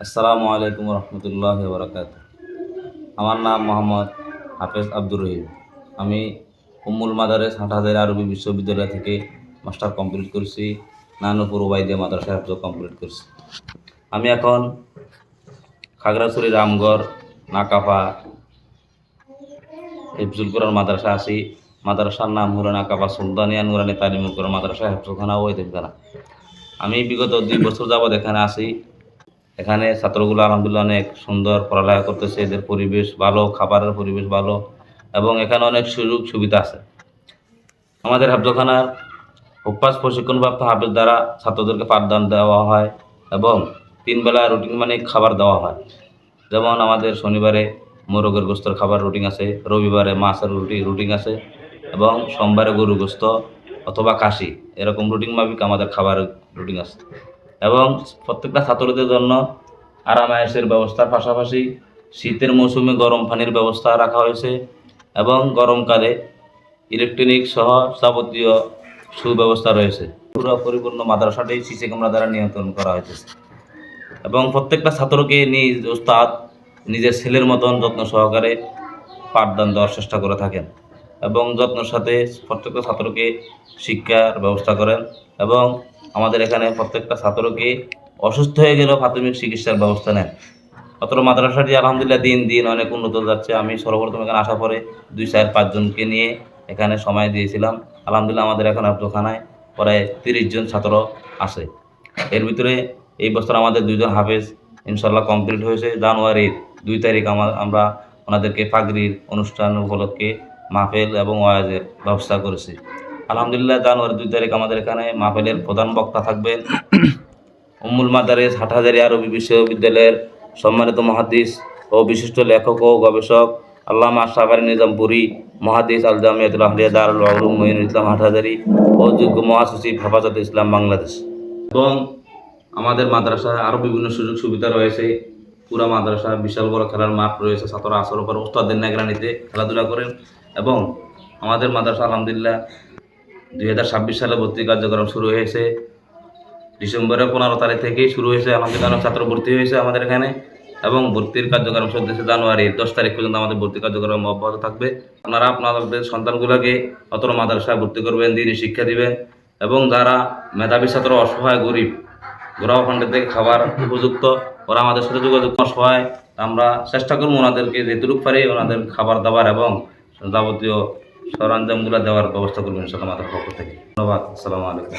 আসসালামু আলাইকুম রহমতুল্লাহ বরকাত আমার নাম মোহাম্মদ হাফেজ আব্দুর রহিম। আমি উম্মুল মাদারেস হাটহাজারি আরবি বিশ্ববিদ্যালয় থেকে মাস্টার কমপ্লিট করছি, নানুপুর ওবাইদিয়া মাদ্রাসা হাফজ কমপ্লিট করছি। আমি এখন খাগড়াছড়ি, রামগড় নাকাফা হিফজুল কোরআন মাদ্রাসা আছি। মাদ্রাসার নাম হলো নাকাফা সুলতানিয়া নুরানি তালিমুল কোরআন মাদ্রাসা হেফজখানা ও এতিমখানা আমি বিগত দুই বছর যাবৎ এখানে আছি। এখানে ছাত্রগুলো আলহামদুলিল্লাহ অনেক সুন্দর পড়ালেখা করতেছে, এদের পরিবেশ ভালো, খাবারের পরিবেশ ভালো এবং এখানে অনেক সুযোগ সুবিধা আছে। আমাদের হাফজখানার অভ্যাস প্রশিক্ষণপ্রাপ্ত হাফেজ দ্বারা ছাত্রদেরকে পাঠদান দেওয়া হয় এবং তিন বেলা রুটিন মানে খাবার দেওয়া হয়। যেমন আমাদের শনিবারে মোরগের গোস্তর খাবার রুটিন আছে, রবিবারে মাছের রুটি, রুটিন আছে এবং সোমবারে গরু গোস্ত অথবা কাশি এরকম রুটিন মাফিক আমাদের খাবার রুটিন আছে। এবং প্রত্যেকটা ছাত্রদের জন্য আরামায়েশের ব্যবস্থার পাশাপাশি শীতের মৌসুমে গরম পানির ব্যবস্থা রাখা হয়েছে এবং গরমকালে ইলেকট্রনিক সহ যাবতীয় সুব্যবস্থা রয়েছে। পুরো পরিপূর্ণ মাদ্রাসাটি সিসি ক্যামেরা দ্বারা নিয়ন্ত্রণ করা হয়েছে। এবং প্রত্যেকটা ছাত্রকে নিজ ওস্তাদ, নিজের ছেলের মতন যত্ন সহকারে পাঠদান দেওয়ার চেষ্টা করে থাকেন। এবং যত্নের সাথে প্রত্যেকটা ছাত্রকে শিক্ষার ব্যবস্থা করেন এবং আমাদের এখানে প্রত্যেকটা ছাত্রকে অসুস্থ হয়ে গেলেও প্রাথমিক চিকিৎসার ব্যবস্থা নেন। অতটা মাদ্রাসাটি আলহামদুলিল্লাহ দিন দিন অনেক উন্নত যাচ্ছে। আমি সর্বপ্রথম এখানে আসার পরে দুই চার পাঁচজনকে নিয়ে এখানে সময় দিয়েছিলাম। আলহামদুলিল্লাহ আমাদের এখন আব্দখানায় প্রায় তিরিশ জন ছাত্র আছে। এর ভিতরে এই বছর আমাদের দুইজন হাফেজ ইনশাল্লাহ কমপ্লিট হয়েছে। জানুয়ারির দুই তারিখ আমার আমরা ওনাদেরকে পাগড়ির অনুষ্ঠান উপলক্ষে মাহফিল এবং ওয়াজের ব্যবস্থা করেছি। আলহামদুলিল্লাহ, জানুয়ারি দুই তারিখ আমাদের এখানে মাহফিলের প্রধান বক্তা থাকবেন। উম্মুল মাদারেস হাটহাজারি আরবি বিশ্ববিদ্যালয়ের সম্মানিত মহাদিস ও বিশিষ্ট লেখক ও গবেষক আল্লামা আশরাফ নিজামপুরি মহাদিস আল জামিয়াতুল আহলিয়া দারুল আলম মঈনুল ইসলাম হাটহাজারি ও যোগ্য মহাসচিব হেফাজত ইসলাম বাংলাদেশ। এবং আমাদের মাদ্রাসায় আরও বিভিন্ন সুযোগ সুবিধা রয়েছে। পুরা মাদ্রাসা বিশাল বড় খেলার মাঠ রয়েছে। ছাত্ররা আসর উপর ওস্তাদের নিগরানিতে খেলাধুলা করেন। এবং আমাদের মাদ্রাসা, আলহামদুলিল্লাহ, দুই হাজার ছাব্বিশ সালে ভর্তি কার্যক্রম শুরু হয়েছে। ডিসেম্বরের পনেরো তারিখ থেকেই শুরু হয়েছে। আলহামদুলিল্লাহ অনেক ছাত্র ভর্তি হয়েছে আমাদের এখানে। এবং ভর্তির কার্যক্রম চলতেছে জানুয়ারির দশ তারিখ পর্যন্ত আমাদের ভর্তি কার্যক্রম অব্যাহত থাকবে। আপনারা আপনাদের সন্তানগুলোকে অতর মাদ্রাসায় ভর্তি করবেন, দিনই শিক্ষা দিবেন। এবং যারা মেধাবী ছাত্র, অসহায়, গরিব, গোড়াও ফান্ডের থেকে খাবার উপযুক্ত, ওরা আমাদের সাথে যোগাযোগ অসহায়, আমরা চেষ্টা করব ওনাদেরকে যেটুকু পারি ওনাদের খাবার দাবার এবং যাবতীয় সরঞ্জামগুলো দেওয়ার ব্যবস্থা করবেন ইনশাল্লাহ আমাদের পক্ষ থেকে। ধন্যবাদ। আসসালামু আলাইকুম।